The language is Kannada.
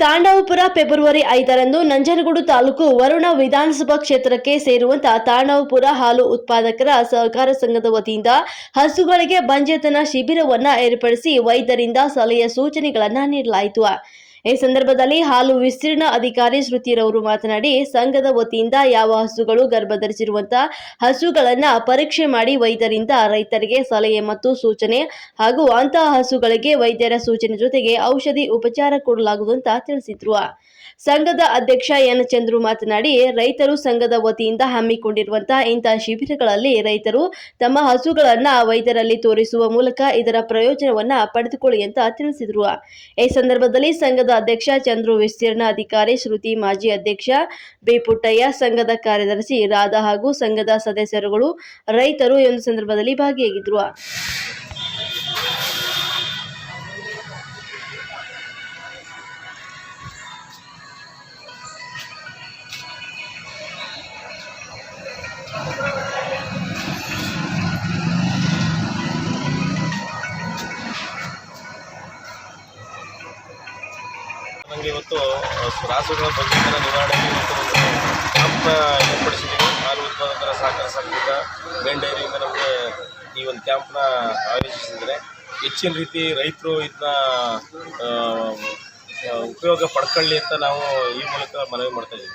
ತಾಂಡವಪುರ, ಫೆಬ್ರವರಿ ಐದರಂದು ನಂಜನಗೂಡು ತಾಲೂಕು ವರುಣ ವಿಧಾನಸಭಾ ಕ್ಷೇತ್ರಕ್ಕೆ ಸೇರುವಂತಹ ತಾಂಡವಪುರ ಹಾಲು ಉತ್ಪಾದಕರ ಸಹಕಾರ ಸಂಘದ ವತಿಯಿಂದ ಹಸುಗಳಿಗೆ ಬಂಜೆತನ ಶಿಬಿರವನ್ನ ಏರ್ಪಡಿಸಿ ವೈದ್ಯರಿಂದ ಸಲಹೆಯ ಸೂಚನೆಗಳನ್ನ ನೀಡಲಾಯಿತು. ಈ ಸಂದರ್ಭದಲ್ಲಿ ಹಾಲು ವಿಸ್ತೀರ್ಣ ಅಧಿಕಾರಿ ಶ್ರುತಿರವರು ಮಾತನಾಡಿ, ಸಂಘದ ವತಿಯಿಂದ ಯಾವ ಹಸುಗಳು ಗರ್ಭಧರಿಸಿರುವಂತಹ ಹಸುಗಳನ್ನ ಪರೀಕ್ಷೆ ಮಾಡಿ ವೈದ್ಯರಿಂದ ರೈತರಿಗೆ ಸಲಹೆ ಮತ್ತು ಸೂಚನೆ ಹಾಗೂ ಅಂತಹ ಹಸುಗಳಿಗೆ ವೈದ್ಯರ ಸೂಚನೆ ಜೊತೆಗೆ ಔಷಧಿ ಉಪಚಾರ ಕೊಡಲಾಗುವುದು ಅಂತ ತಿಳಿಸಿದ್ರು. ಸಂಘದ ಅಧ್ಯಕ್ಷ ಎನ್. ಚಂದ್ರು ಮಾತನಾಡಿ, ರೈತರು ಸಂಘದ ವತಿಯಿಂದ ಹಮ್ಮಿಕೊಂಡಿರುವಂತಹ ಇಂತಹ ಶಿಬಿರಗಳಲ್ಲಿ ರೈತರು ತಮ್ಮ ಹಸುಗಳನ್ನ ವೈದ್ಯರಲ್ಲಿ ತೋರಿಸುವ ಮೂಲಕ ಇದರ ಪ್ರಯೋಜನವನ್ನ ಪಡೆದುಕೊಳ್ಳಿ ಅಂತ ತಿಳಿಸಿದ್ರು. ಈ ಸಂದರ್ಭದಲ್ಲಿ ಸಂಘದ ಅಧ್ಯಕ್ಷ, ಚಂದ್ರು ವಿಸ್ತೀರ್ಣ ಅಧಿಕಾರಿ ಶ್ರುತಿ ಮಾಜಿ ಅಧ್ಯಕ್ಷ ಬಿ ಪುಟ್ಟಯ್ಯ ಸಂಘದ ಕಾರ್ಯದರ್ಶಿ ರಾಧಾ ಹಾಗೂ ಸಂಘದ ಸದಸ್ಯರುಗಳು ರೈತರು. ಈ ಸಂದರ್ಭದಲ್ಲಿ ಭಾಗಿಯಾಗಿದ್ರು. ನನಗೆ ಇವತ್ತು ರಾಸುಗಳ ಬಗ್ಗೆ ನಿವಾರಣೆಗೆ ಇವತ್ತು ಕ್ಯಾಂಪ್ನ ಏರ್ಪಡಿಸಿದ್ದೀವಿ. ಹಾಲು ಉತ್ಪಾದಕರ ಸಹಕಾರ ಸಂಘದ ಮೇನ್ ಡೈರಿಯಿಂದ ನಮಗೆ ಈ ಒಂದು ಕ್ಯಾಂಪ್ನ ಆಯೋಜಿಸಿದರೆ ಹೆಚ್ಚಿನ ರೀತಿ ರೈತರು ಇದನ್ನ ಉಪಯೋಗ ಪಡ್ಕೊಳ್ಳಿ ಅಂತ ನಾವು ಈ ಮೂಲಕ ಮನವಿ ಮಾಡ್ತಾ ಇದ್ದೀವಿ.